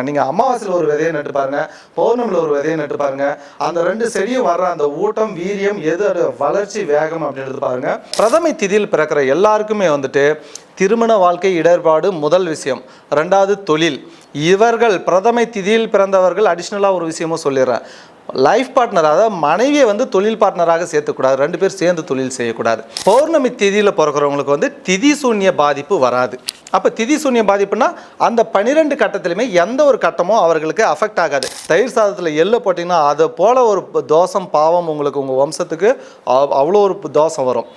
நீங்க அமாவாசையில் ஒரு விதையை நட்டு பாருங்க பௌர்ணமியில் ஒரு விதையை நட்டு பாருங்க அந்த ரெண்டு செடியும் வர்ற அந்த ஊட்டம் வீரியம் எது வளர்ச்சி வேகம் அப்படின்றது பாருங்க. பிரதமை திதியில் பிறக்கிற எல்லாருக்குமே வந்துட்டு திருமண வாழ்க்கை இடர்பாடு முதல் விஷயம். ரெண்டாவது தொழில். இவர்கள் பிரதமை திதியில் பிறந்தவர்கள் அடிஷ்னலாக ஒரு விஷயமும் சொல்லிடுறேன். லைஃப் பார்ட்னர் அதாவது மனைவியை வந்து தொழில் பார்ட்னராக சேர்த்துக்கூடாது. ரெண்டு பேர் சேர்ந்து தொழில் செய்யக்கூடாது. பௌர்ணமி திதியில் பிறக்கிறவங்களுக்கு வந்து திதி சூன்ய பாதிப்பு வராது. அப்போ திதி சூன்ய பாதிப்புனா அந்த பனிரெண்டு கட்டத்திலுமே எந்த ஒரு கட்டமும் அவர்களுக்கு அஃபெக்ட் ஆகாது. தயிர் சாதத்தில் எள்ளு போட்டிங்கன்னா அதை போல ஒரு தோஷம் பாவம் உங்களுக்கு உங்கள் வம்சத்துக்கு அவ்வளோ ஒரு தோஷம் வரும்.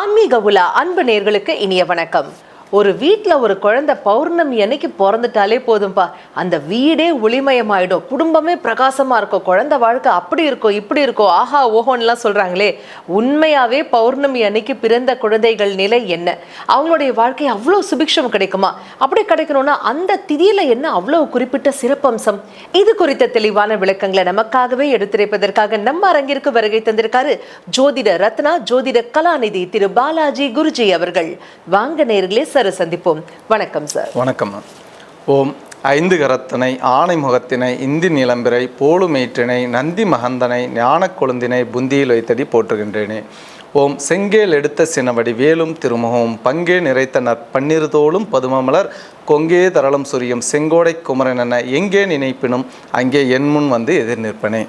ஆன்மீக உலா அன்பு நேர்களுக்கு இனிய வணக்கம். ஒரு வீட்டில் ஒரு குழந்தை பௌர்ணமி அன்னைக்கு பிறந்துட்டாலே போதும்பா. அந்த வீடே ஒளிமயமாயிடும். குடும்பமே பிரகாசமா இருக்கும். குழந்தை வாழ்க்கை அப்படி இருக்கும் இப்படி இருக்கும். ஆஹா ஓஹோன்னுலாம் சொல்றாங்களே. உண்மையாவே பௌர்ணமி அன்னைக்கு பிறந்த குழந்தைகள் நிலை என்ன? அவங்களுடைய வாழ்க்கை அவ்வளோ சுபிக்ஷம் கிடைக்குமா? அப்படி கிடைக்கணும்னா அந்த திதியில என்ன அவ்வளவு குறிப்பிட்ட சிறப்பம்சம்? இது குறித்த தெளிவான விளக்கங்களை நமக்காகவே எடுத்துரைப்பதற்காக நம்ம அரங்கிற்கு வருகை தந்திருக்காரு ஜோதிட ரத்னா ஜோதிட கலாநிதி திரு பாலாஜி குருஜி அவர்கள். வாங்க நேர்களே சார் சந்திப்போம். வணக்கம் சார் வணக்கம் ஓம் ஐந்து கரத்தனை ஆணை முகத்தினை இந்தி நிலம்பிரை போலுமேற்றினை நந்தி மகந்தனை ஞான கொழுந்தினை புந்தியில் வைத்தடி போற்றுகின்றேனே. ஓம் செங்கேல் எடுத்த சினவடி வேலும் திருமுகம் பங்கே நிறைத்த நற்பன்னிருதோளும் பதுமமலர் கொங்கே தரளம் சுரியும் செங்கோடை குமரன் என எங்கே நினைப்பினும் அங்கே என் முன் வந்து எதிர் நிற்பனே.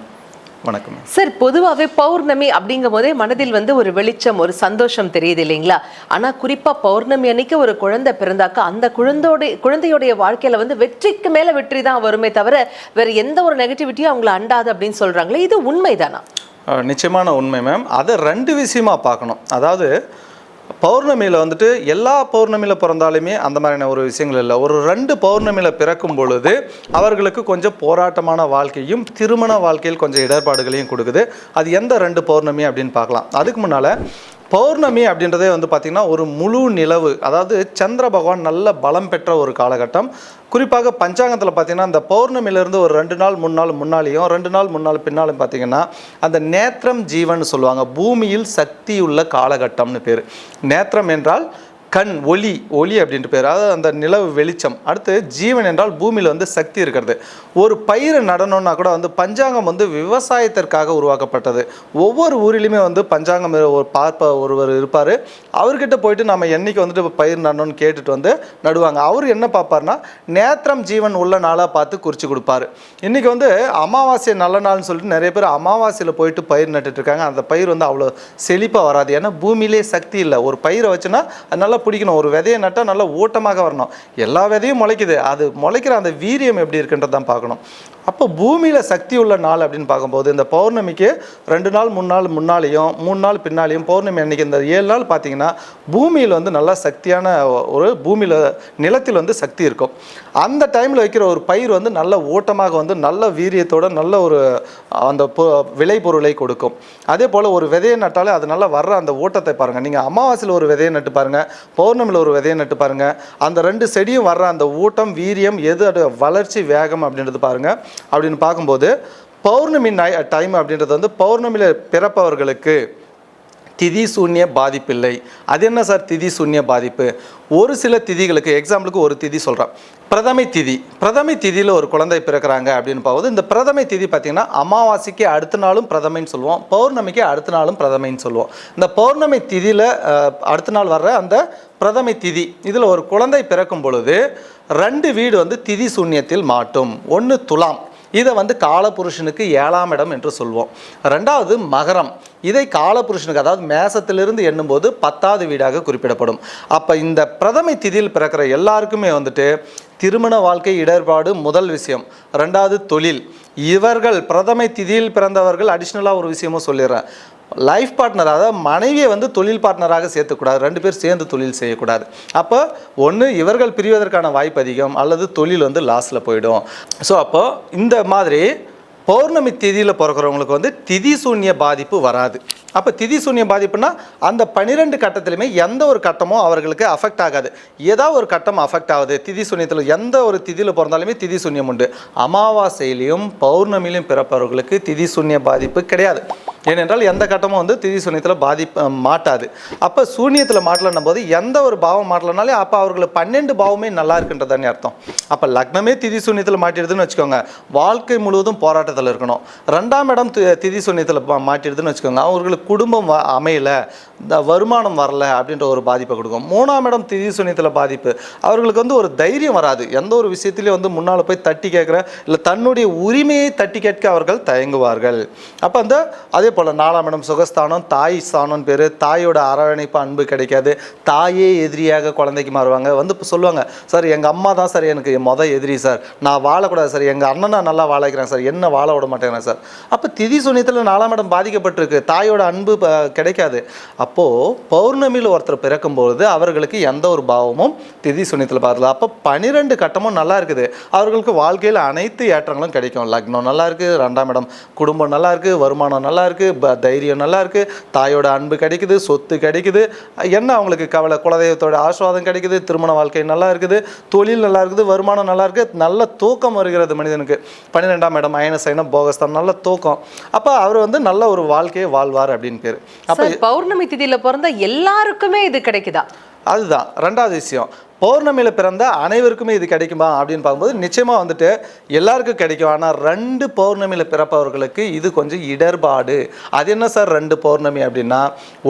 வணக்கம். சார் பொதுவாகவே பௌர்ணமி அப்படிங்கும் போதே மனதில் வந்து ஒரு வெளிச்சம் ஒரு சந்தோஷம் தெரியுது இல்லைங்களா? ஆனா குறிப்பா பௌர்ணமி அன்னைக்கு ஒரு குழந்தை பிறந்தாக்கா அந்த குழந்தையோட குழந்தையோடைய வாழ்க்கையில வந்து வெற்றிக்கு மேல வெற்றி தான் வருமே தவிர வேற எந்த ஒரு நெகட்டிவிட்டியும் அவங்கள அண்டாது அப்படின்னு சொல்றாங்களே இது உண்மைதானா? நிச்சயமான உண்மை மேம் அதை ரெண்டு விஷயமா பார்க்கணும். அதாவது பௌர்ணமியில் வந்துட்டு எல்லா பௌர்ணமியில் பிறந்தாலுமே அந்த மாதிரியான ஒரு விஷயங்கள் இல்லை. ஒரு ரெண்டு பௌர்ணமியில் பிறக்கும் பொழுது அவர்களுக்கு கொஞ்சம் போராட்டமான வாழ்க்கையும் திருமண வாழ்க்கையில் கொஞ்சம் இடர்பாடுகளையும் கொடுக்குது. அது எந்த ரெண்டு பௌர்ணமி அப்படின்னு பார்க்கலாம். அதுக்கு முன்னால் பௌர்ணமி அப்படின்றதே வந்து பார்த்திங்கன்னா ஒரு முழு நிலவு. அதாவது சந்திர பகவான் நல்ல பலம் பெற்ற ஒரு காலகட்டம். குறிப்பாக பஞ்சாங்கத்தில் பார்த்தீங்கன்னா அந்த பௌர்ணமியிலேருந்து ஒரு ரெண்டு நாள் மூணு நாள் முன்னாலேயும் ரெண்டு நாள் முன்னாள் பின்னாலும் பார்த்தீங்கன்னா அந்த நேத்திரம் ஜீவன் சொல்லுவாங்க. பூமியில் சக்தியுள்ள காலகட்டம்னு பேர். நேத்திரம் என்றால் கண் ஒளி ஒளி அப்படின்ட்டு பேர். அதாவது அந்த நிலவு வெளிச்சம். அடுத்து ஜீவன் என்றால் பூமியில் வந்து சக்தி இருக்கிறது. ஒரு பயிர் நடணும்னா கூட வந்து பஞ்சாங்கம் வந்து விவசாயத்திற்காக உருவாக்கப்பட்டது. ஒவ்வொரு ஊரிலுமே வந்து பஞ்சாங்கம் ஒரு பார்ப்ப ஒருவர் இருப்பார். அவர்கிட்ட போயிட்டு நம்ம என்றைக்கு வந்துட்டு பயிர் நடணும்னு கேட்டுட்டு வந்து நடுவாங்க. அவர் என்ன பார்ப்பார்னா நேத்திரம் ஜீவன் உள்ள நாளாக பார்த்து குறித்து கொடுப்பாரு. இன்றைக்கி வந்து அமாவாசை நல்ல நாள்னு சொல்லிட்டு நிறைய பேர் அமாவாசையில் போயிட்டு பயிர் நட்டுட்டு இருக்காங்க. அந்த பயிர் வந்து அவ்வளோ செழிப்பாக வராது. ஏன்னா பூமியிலே சக்தி இல்லை. ஒரு பயிரை வச்சுன்னா அது நல்லா பிடிக்கணும். ஒரு விதையை நட்டால் நல்லா ஓட்டமாக வரணும். எல்லா விதையும் முளைக்குது. அது முளைக்கிற அந்த வீரியம் எப்படி இருக்குன்றது தான் பார்க்கணும். அப்போ பூமியில் சக்தி உள்ள நாள் அப்படின்னு பார்க்கும்போது இந்த பௌர்ணமிக்கு ரெண்டு நாள் மூணு நாள் முன்னாலேயும் மூணு நாள் பின்னாலேயும் பௌர்ணமி அன்னைக்கு இந்த ஏழு நாள் பார்த்தீங்கன்னா பூமியில் வந்து நல்லா சக்தியான ஒரு பூமியில் நிலத்தில் வந்து சக்தி இருக்கும். அந்த டைமில் வைக்கிற ஒரு பயிர் வந்து நல்ல ஓட்டமாக வந்து நல்ல வீரியத்தோட நல்ல ஒரு அந்த பொ- விளைபொருளை கொடுக்கும். அதே போல் ஒரு விதையை நட்டாலே அது நல்லா வர்ற அந்த ஓட்டத்தை பாருங்கள் நீங்கள் அமாவாசையில் ஒரு விதையை நட்டு பாருங்கள் பௌர்ணமியில் ஒரு விதையை நட்டு பாருங்கள் அந்த ரெண்டு செடியும் வர்ற அந்த ஊட்டம் வீரியம் எது அது வளர்ச்சி வேகம் அப்படின்றது பாருங்கள் அப்படின்னு பார்க்கும்போது பௌர்ணமி டைம் அப்படின்றது வந்து பௌர்ணமியில் பிறப்பவர்களுக்கு திதி சூன்ய பாதிப்பில்லை. அது என்ன சார் திதி சூன்ய பாதிப்பு? ஒரு சில திதிகளுக்கு எக்ஸாம்பிளுக்கு ஒரு திதி சொல்கிறேன் பிரதமை திதி. பிரதமை திதியில் ஒரு குழந்தை பிறக்கிறாங்க அப்படின்னு பார்க்கும்போது இந்த பிரதமை திதி பார்த்திங்கன்னா அமாவாசைக்கு அடுத்த நாளும் பிரதமைன்னு சொல்லுவோம். பௌர்ணமிக்கு அடுத்த நாளும் பிரதமைன்னு சொல்லுவோம். இந்த பௌர்ணமி திதியில் அடுத்த நாள் வர்ற அந்த பிரதமை திதி இதில் ஒரு குழந்தை பிறக்கும் பொழுது ரெண்டு வீடு வந்து திதி சூன்யத்தில் மாட்டும். ஒன்று துலாம். இதை வந்து காலபுருஷனுக்கு ஏழாம் இடம் என்று சொல்வோம். ரெண்டாவது மகரம். இதை காலபுருஷனுக்கு அதாவது மேசத்திலிருந்து எண்ணும்போது பத்தாவது வீடாக குறிப்பிடப்படும். அப்போ இந்த பிரதமை திதியில் பிறக்கிற எல்லாருக்குமே வந்துட்டு திருமண வாழ்க்கை இடர்பாடு முதல் விஷயம். ரெண்டாவது தொழில். இவர்கள் பிரதமை திதியில் பிறந்தவர்கள் அடிஷ்னலாக ஒரு விஷயமும் சொல்லிடுறேன். லைஃப் பார்ட்னர் அதாவது மனைவியை வந்து தொழில் பார்ட்னராக சேர்த்துக்கூடாது. ரெண்டு பேர் சேர்ந்து தொழில் செய்யக்கூடாது. அப்போ ஒன்று இவர்கள் பிரிவதற்கான வாய்ப்பு அதிகம் அல்லது தொழில் வந்து லாஸில் போயிடும். ஸோ அப்போது இந்த மாதிரி பௌர்ணமி திதியில் பிறக்கிறவங்களுக்கு வந்து திதி சூன்ய பாதிப்பு வராது. அப்போ திதி சூன்ய பாதிப்புனா அந்த பன்னிரெண்டு கட்டத்திலுமே எந்த ஒரு கட்டமும் அவர்களுக்கு அஃபெக்ட் ஆகாது. ஏதாவது ஒரு கட்டம் அஃபெக்ட் ஆகுது. திதி சூன்யத்தில் எந்த ஒரு திதியில் பிறந்தாலுமே திதி சூன்யம் உண்டு. அமாவாசையிலையும் பௌர்ணமியிலையும் பிறப்பவர்களுக்கு திதி சூன்ய பாதிப்பு கிடையாது. ஏனென்றால் எந்த கட்டமும் வந்து திதி சூன்யத்தில் பாதிப்பு மாட்டாது. அப்போ சூன்யத்தில் மாட்டலன்னும் போது எந்த ஒரு பாவம் மாட்டலனாலே அப்போ அவர்களுக்கு பன்னெண்டு பாவமே நல்லா இருக்குன்றதானே அர்த்தம். அப்போ லக்னமே திதி சூன்யத்தில் மாட்டிடுதுன்னு வச்சுக்கோங்க. வாழ்க்கை முழுவதும் போராட்டத்தில் இருக்கணும். ரெண்டாம் இடம் திதி சூன்யத்தில் மாட்டிடுதுன்னு வச்சுக்கோங்க. அவர்களுக்கு குடும்பம் வ- அமையல இந்த வருமானம் வரல அப்படின்ற ஒரு பாதிப்பை கொடுக்கும். மூணாம் இடம் திதி சுனியத்தில் பாதிப்பு. அவர்களுக்கு வந்து ஒரு தைரியம் வராது. எந்த ஒரு விஷயத்திலையும் வந்து முன்னால் போய் தட்டி கேட்குற இல்லை தன்னுடைய உரிமையை தட்டி கேட்க அவர்கள் தயங்குவார்கள். அப்போ அந்த அதே போல் நாலாம் இடம் சுகஸ்தானம் தாய் ஸ்தானம் பேர் தாயோட அரவணைப்பு அன்பு கிடைக்காது. தாயே எதிரியாக குழந்தைக்கு மாறுவாங்க. வந்து இப்போ சொல்லுவாங்க சார் எங்கள் அம்மா தான் சார் எனக்கு மொதல் எதிரி சார். நான் வாழக்கூடாது சார். எங்கள் அண்ணனை நல்லா வாழக்கிறேன் சார். என்ன வாழ விட மாட்டேங்கிறேன் சார். அப்போ திதி சுனியத்தில் நாலாம் இடம் பாதிக்கப்பட்டிருக்கு. தாயோட அன்பு ப- கிடைக்காது. அப்போது பௌர்ணமியில் ஒருத்தர் பிறக்கும்பொழுது அவர்களுக்கு எந்த ஒரு பாவமும் திதி சுனித்தில் பார்க்கல அப்போ பனிரெண்டு கட்டமும் நல்லா இருக்குது. அவர்களுக்கு வாழ்க்கையில் அனைத்து ஏற்றங்களும் கிடைக்கும். லக்னம் நல்லா இருக்குது ரெண்டாம் இடம் குடும்பம் நல்லா இருக்குது வருமானம் நல்லா இருக்குது ப தைரியம் நல்லா இருக்குது தாயோட அன்பு கிடைக்குது சொத்து கிடைக்குது. என்ன அவங்களுக்கு கவலை? குலதெய்வத்தோட ஆஸ்வாதம் கிடைக்குது திருமண வாழ்க்கை நல்லா இருக்குது தொழில் நல்லா இருக்குது வருமானம் நல்லா இருக்குது நல்ல தூக்கம் வருகிறது மனிதனுக்கு. பன்னிரெண்டாம் இடம் அயன சைனம் போகஸ்தான் நல்ல தூக்கம். அப்போ அவர் வந்து நல்ல ஒரு வாழ்க்கையை வாழ்வார் அப்படின்னு பேர். அப்போ பௌர்ணமி திதியில பிறந்த எல்லாருக்குமே இது கிடைக்குதா? அதுதான் ரெண்டாவது விஷயம். பௌர்ணமியில் பிறந்த அனைவருக்குமே இது கிடைக்குமா அப்படின்னு பார்க்கும்போது நிச்சயமாக வந்துட்டு எல்லாருக்கும் கிடைக்கும். ஆனால் ரெண்டு பௌர்ணமியில் பிறப்பவர்களுக்கு இது கொஞ்சம் இடர்பாடு. அது என்ன சார் ரெண்டு பௌர்ணமி அப்படின்னா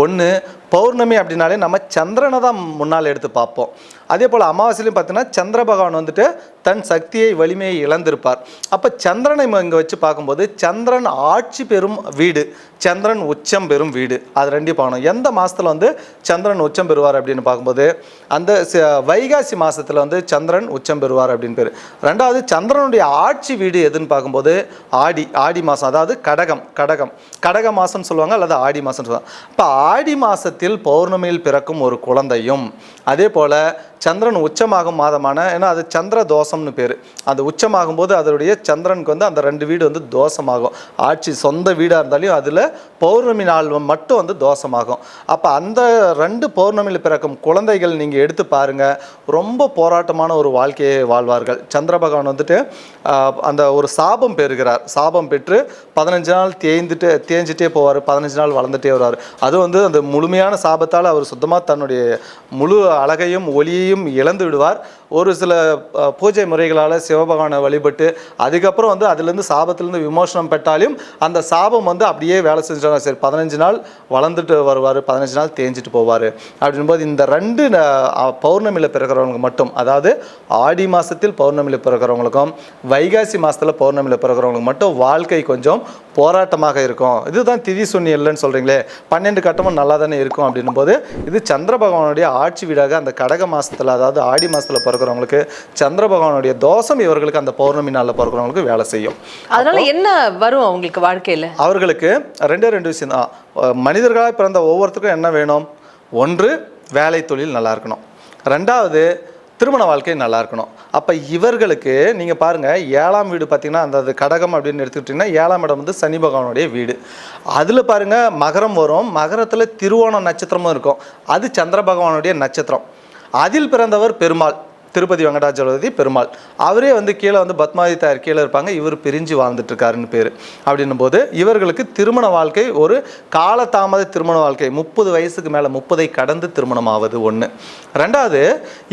ஒன்று பௌர்ணமி அப்படின்னாலே நம்ம சந்திரனை தான் முன்னால் எடுத்து பார்ப்போம். அதே போல் அமாவாசையிலையும் பார்த்தீங்கன்னா சந்திர பகவான் வந்துட்டு தன் சக்தியை வலிமையை இழந்திருப்பார். அப்போ சந்திரனை இங்கே வச்சு பார்க்கும்போது சந்திரன் ஆட்சி பெறும் வீடு சந்திரன் உச்சம் பெறும் வீடு. அது ரெண்டையும் பார்க்கணும். எந்த மாதத்தில் வந்து சந்திரன் உச்சம் பெறுவார் அப்படின்னு பார்க்கும்போது அந்த ச- வைகாசி மாதத்தில் வந்து சந்திரன் உச்சம் பெறுவார் அப்படின்னு பேர். ரெண்டாவது சந்திரனுடைய ஆட்சி வீடு எதுன்னு பார்க்கும்போது ஆடி ஆடி மாதம் அதாவது கடகம் கடகம். கடக மாதம்னு சொல்லுவாங்க அல்லது ஆடி மாதம்னு சொல்லுவாங்க. இப்போ ஆடி மாதத்தில் பௌர்ணமியில் பிறக்கும் ஒரு குழந்தையும் அதே போல் சந்திரன் உச்சமாகும் மாதமான ஏன்னா அது சந்திர தோஷம்னு பேர். அந்த உச்சமாகும் போது அதனுடைய சந்திரனுக்கு வந்து அந்த ரெண்டு வீடு வந்து தோஷமாகும். ஆட்சி சொந்த வீடாக இருந்தாலும் அதில் பௌர்ணமி நாள் மட்டும் வந்து தோஷமாகும். அப்போ அந்த ரெண்டு பௌர்ணமியில் பிறக்கும் குழந்தைகள் நீங்கள் எடுத்து பாருங்கள் ரொம்ப போராட்டமான ஒரு வாழ்க்கையை வாழ்வார்கள். சந்திர பகவான் வந்துட்டு அந்த ஒரு சாபம் பெறுகிறார். சாபம் பெற்று பதினஞ்சு நாள் தேய்ந்துட்டு தேஞ்சிட்டே போவார். பதினஞ்சு நாள் வளர்ந்துட்டே வருவார். அது வந்து அந்த முழுமையான சாபத்தால் அவர் சுத்தமாக தன்னுடைய முழு அழகையும் ஒளியையும் இழந்து விடுவார். ஒரு சில பூஜை முறைகளால் சிவபகவானை வழிபட்டு அதுக்கப்புறம் வந்து அதுலேருந்து சாபத்திலேருந்து விமோசனம் பெற்றாலும் அந்த சாபம் வந்து அப்படியே வேலை செஞ்சாங்க சரி பதினஞ்சு நாள் வளர்ந்துட்டு வருவார் பதினஞ்சு நாள் தேஞ்சிட்டு போவார். அப்படின்போது இந்த ரெண்டு பௌர்ணமியில் பிறக்கிறவங்களுக்கு மட்டும் அதாவது ஆடி மாதத்தில் பௌர்ணமியில் பிறக்கிறவங்களுக்கும் வைகாசி மாதத்தில் பௌர்ணமியில் பிறக்கிறவங்களுக்கு மட்டும் வாழ்க்கை கொஞ்சம் போராட்டமாக இருக்கும். இதுதான் திதி சுண்ணியல்னு சொல்கிறீங்களே பன்னெண்டு கட்டமும் நல்லா தானே இருக்கும் அப்படின்னும் போது இது சந்திர பகவானுடைய ஆட்சி வீடாக அந்த கடக மாசத்துல அதாவது ஆடி மாசத்துல பிறக்கிறவங்களுக்கு சந்திர பகவானுடைய தோஷம் இவர்களுக்கு அந்த பௌர்ணமி நாளில் பிறக்கிறவங்களுக்கு வேலை செய்யும். அதனால என்ன வரும் அவங்களுக்கு வாழ்க்கையில? அவர்களுக்கு ரெண்டே ரெண்டு விஷயம் தான். மனிதர்களாக பிறந்த ஒவ்வொருத்தருக்கும் என்ன வேணும்? ஒன்று வேலை தொழில் நல்லா இருக்கணும். ரெண்டாவது திருமண வாழ்க்கை நல்லா இருக்கணும். அப்போ இவர்களுக்கு நீங்கள் பாருங்கள் ஏழாம் வீடு பார்த்தீங்கன்னா அந்த அது கடகம் அப்படின்னு எடுத்துக்கிட்டிங்கன்னா ஏழாம் இடம் வந்து சனி பகவானுடைய வீடு. அதில் பாருங்கள் மகரம் வரும். மகரத்தில் திருவோணம் நட்சத்திரமும் இருக்கும். அது சந்திர பகவானுடைய நட்சத்திரம். அதில் பிறந்தவர் பெருமாள். திருப்பதி வெங்கடாச்சலபதி பெருமாள். அவரே வந்து கீழே வந்து பத்மாதி தாயார் கீழே இருப்பாங்க. இவர் பிரிஞ்சு வாழ்ந்துட்டுருக்காருன்னு பேர். அப்படின்னும் போது இவர்களுக்கு திருமண வாழ்க்கை ஒரு காலதாமத திருமண வாழ்க்கை. முப்பது வயசுக்கு மேலே முப்பதை கடந்து திருமணம் ஆவது ஒன்று ரெண்டாவது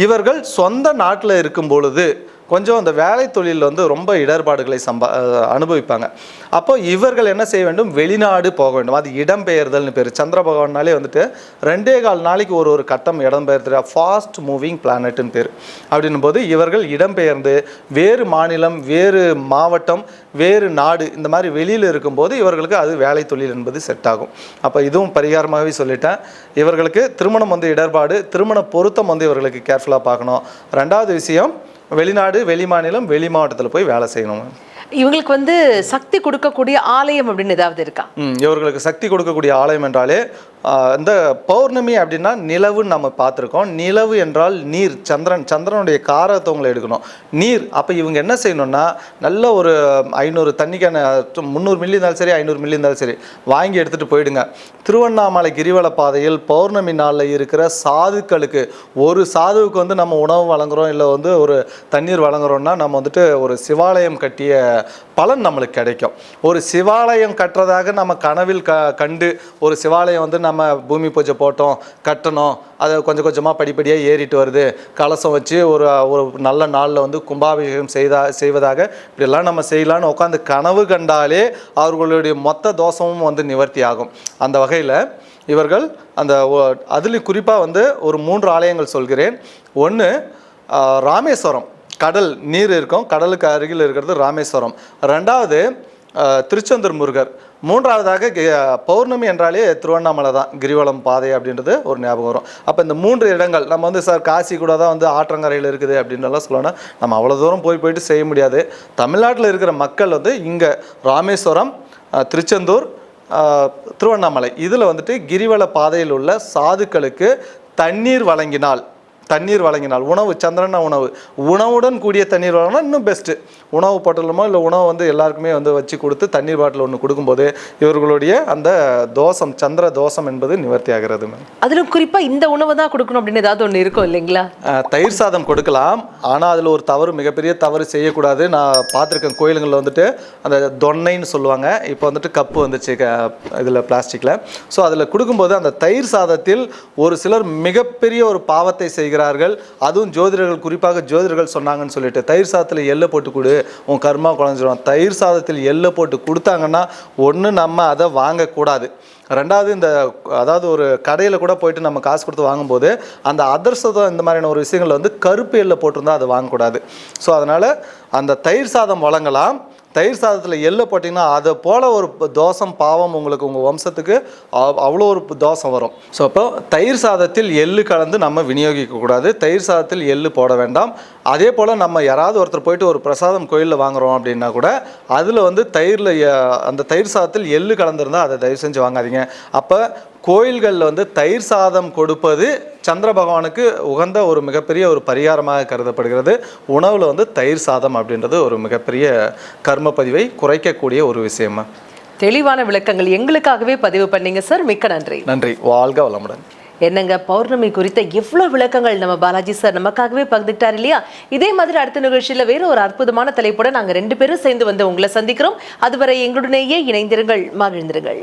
இவர்கள் சொந்த நாட்டில் இருக்கும் பொழுது கொஞ்சம் அந்த வேலை தொழிலில் வந்து ரொம்ப இடர்பாடுகளை சம்பா அனுபவிப்பாங்க. அப்போ இவர்கள் என்ன செய்ய வேண்டும்? வெளிநாடு போக வேண்டும். அது இடம்பெயர்தல்னு பேர். சந்திர பகவான்னாலே வந்துட்டு ரெண்டே கால் நாளைக்கு ஒரு ஒரு கட்டம் இடம்பெயர்த்து ஃபாஸ்ட் மூவிங் பிளானட்னு பேர். அப்படின்னும் போது இவர்கள் இடம்பெயர்ந்து வேறு மாநிலம் வேறு மாவட்டம் வேறு நாடு இந்த மாதிரி வெளியில் இருக்கும்போது இவர்களுக்கு அது வேலை தொழில் என்பது செட் ஆகும். அப்போ இதுவும் பரிகாரமாகவே சொல்லிட்டேன். இவர்களுக்கு திருமணம் வந்து இடர்பாடு திருமண பொருத்தம் வந்து இவர்களுக்கு கேர்ஃபுல்லாக பார்க்கணும். ரெண்டாவது விஷயம் வெளிநாடு வெளி மாநிலம் வெளி மாவட்டத்தில் போய் வேலை செய்யணும். இவங்களுக்கு வந்து சக்தி கொடுக்கக்கூடிய ஆலயம் அப்படின்னு ஏதாவது இருக்கா? இவர்களுக்கு சக்தி கொடுக்கக்கூடிய ஆலயம் என்றாலே இந்த பௌர்ணமி அப்படின்னா நிலவுன்னு நம்ம பார்த்துருக்கோம். நிலவு என்றால் நீர் சந்திரன். சந்திரனுடைய காரத்தவங்களை எடுக்கணும். நீர் அப்போ இவங்க என்ன செய்யணும்னா நல்ல ஒரு ஐநூறு தண்ணிக்கான முந்நூறு மில்லி இருந்தாலும் சரி ஐநூறு மில்லி இருந்தாலும் சரி வாங்கி எடுத்துகிட்டு போயிடுங்க. திருவண்ணாமலை கிரிவல பாதையில் பௌர்ணமி நாளில் இருக்கிற சாதுக்களுக்கு ஒரு சாதுவுக்கு வந்து நம்ம உணவு வழங்குகிறோம் இல்லை வந்து ஒரு தண்ணீர் வழங்குறோன்னா நம்ம வந்துட்டு ஒரு சிவாலயம் கட்டிய பலன் நம்மளுக்கு கிடைக்கும். ஒரு சிவாலயம் கட்டுறதாக நம்ம கனவில் க கண்டு ஒரு சிவாலயம் வந்து நம்ம நம்ம பூமி பூஜை போட்டோம் கட்டணும் அதை கொஞ்சம் கொஞ்சமாக படிப்படியாக ஏறிட்டு வருது. கலசம் வச்சு ஒரு ஒரு நல்ல நாளில் வந்து கும்பாபிஷேகம் செய்தா செய்வதாக இப்படியெல்லாம் நம்ம செய்யலான்னு உட்காந்து கனவு கண்டாலே அவர்களுடைய மொத்த தோஷமும் வந்து நிவர்த்தி ஆகும். அந்த வகையில் இவர்கள் அந்த அதுலேயும் குறிப்பாக வந்து ஒரு மூன்று ஆலயங்கள் சொல்கிறேன். ஒன்று ராமேஸ்வரம். கடல் நீர் இருக்கும். கடலுக்கு அருகில் இருக்கிறது ராமேஸ்வரம். ரெண்டாவது திருச்செந்தூர் முருகர். மூன்றாவதாக கி- பௌர்ணமி என்றாலே திருவண்ணாமலை தான் கிரிவலம் பாதை அப்படின்றது ஒரு ஞாபகம் வரும். அப்போ இந்த மூன்று இடங்கள் நம்ம வந்து சார் காசி கூட தான் வந்து ஆற்றங்கரையில் இருக்குது அப்படின்றலாம் சொல்லணும் நம்ம அவ்வளோ தூரம் போய் போயிட்டு செய்ய முடியாது. தமிழ்நாட்டில் இருக்கிற மக்கள் வந்து இங்கே ராமேஸ்வரம் திருச்செந்தூர் திருவண்ணாமலை இதில் வந்துட்டு கிரிவல பாதையில் உள்ள சாதுக்களுக்கு தண்ணீர் வழங்கினால் தண்ணீர் வழங்கினால் உணவு சந்திரன உணவு. உணவுடன் கூடிய தண்ணீர் வழங்கினா இன்னும் பெஸ்ட்டு உணவு பொட்டலமோ இல்லை உணவு வந்து எல்லாருக்குமே வந்து வச்சு கொடுத்து தண்ணீர் பாட்டில் ஒன்று கொடுக்கும்போது இவர்களுடைய அந்த தோஷம் சந்திர தோஷம் என்பது நிவர்த்தி ஆகிறது மேம் அதிலும் குறிப்பா இந்த உணவு தான் கொடுக்கணும் அப்படின்னு ஏதாவது ஒண்ணு இருக்கும் இல்லைங்களா? தயிர் சாதம் கொடுக்கலாம். ஆனால் அதில் ஒரு தவறு மிகப்பெரிய தவறு செய்யக்கூடாது. நான் பார்த்துருக்கேன் கோயிலுங்களில் வந்துட்டு அந்த தொன்னைன்னு சொல்லுவாங்க. இப்போ வந்துட்டு கப்பு வந்துச்சு இதில் பிளாஸ்டிக்கில் ஸோ அதில் கொடுக்கும்போது அந்த தயிர் சாதத்தில் ஒரு சிலர் மிகப்பெரிய ஒரு பாவத்தை செய்கிறார்கள். அதுவும் ஜோதிடர்கள் குறிப்பாக ஜோதிடர்கள் சொன்னாங்கன்னு சொல்லிட்டு தயிர் சாதத்தில் எள்ளை போட்டு கொடு உன் கர்மா குழஞ்சிடும் தயிர் சாதத்தில் எள்ளை போட்டு கொடுத்தாங்கன்னா ஒன்று நம்ம அதை வாங்கக்கூடாது. ரெண்டாவது இந்த அதாவது ஒரு கடையில் கூட போயிட்டு நம்ம காசு கொடுத்து வாங்கும்போது அந்த அதர்சதம் இந்த மாதிரியான ஒரு விஷயங்கள் வந்து கருப்பு எல்லை போட்டிருந்தா அதை வாங்கக்கூடாது. ஸோ அதனால் அந்த தயிர் சாதம் வழங்கலாம். தயிர் சாதத்தில் எள்ளு போட்டிங்கன்னா அதை போல் ஒரு தோசம் பாவம் உங்களுக்கு உங்கள் வம்சத்துக்கு அவ்- அவ்வளோ ஒரு தோசம் வரும். ஸோ அப்போ தயிர் சாதத்தில் எள்ளு கலந்து நம்ம விநியோகிக்கக்கூடாது தயிர் சாதத்தில் எள்ளு போட வேண்டாம். அதே போல் நம்ம யாராவது ஒருத்தர் போயிட்டு ஒரு பிரசாதம் கோயிலில் வாங்குறோம் அப்படின்னா கூட அதில் வந்து தயிரில் அந்த தயிர் சாதத்தில் எள்ளு கலந்துருந்தால் அதை தயவு செஞ்சு வாங்காதீங்க. அப்போ கோயில்களில் வந்து தயிர் சாதம் கொடுப்பது சந்திர பகவானுக்கு உகந்த ஒரு மிகப்பெரிய ஒரு பரிகாரமாக கருதப்படுகிறது. உணவில் வந்து தயிர் சாதம் அப்படின்றது ஒரு மிகப்பெரிய கர்ம பதிவை குறைக்கக்கூடிய ஒரு விஷயமா? தெளிவான விளக்கங்கள் எங்களுக்காகவே பதிவு பண்ணீங்க சார். மிக்க நன்றி. நன்றி. வாழ்க வளமுடன். என்னங்க பௌர்ணமி குறித்த எவ்வளவு விளக்கங்கள் நம்ம பாலாஜி சார் நமக்காகவே பகிர்ந்துட்டார் இல்லையா? இதே மாதிரி அடுத்த நிகழ்ச்சியில வேற ஒரு அற்புதமான தலைப்போட நாங்க ரெண்டு பேரும் சேர்ந்து வந்து உங்களை சந்திக்கிறோம். அதுவரை எங்களுடனேயே இணைந்திருங்கள் மகிழ்ந்திருங்கள்.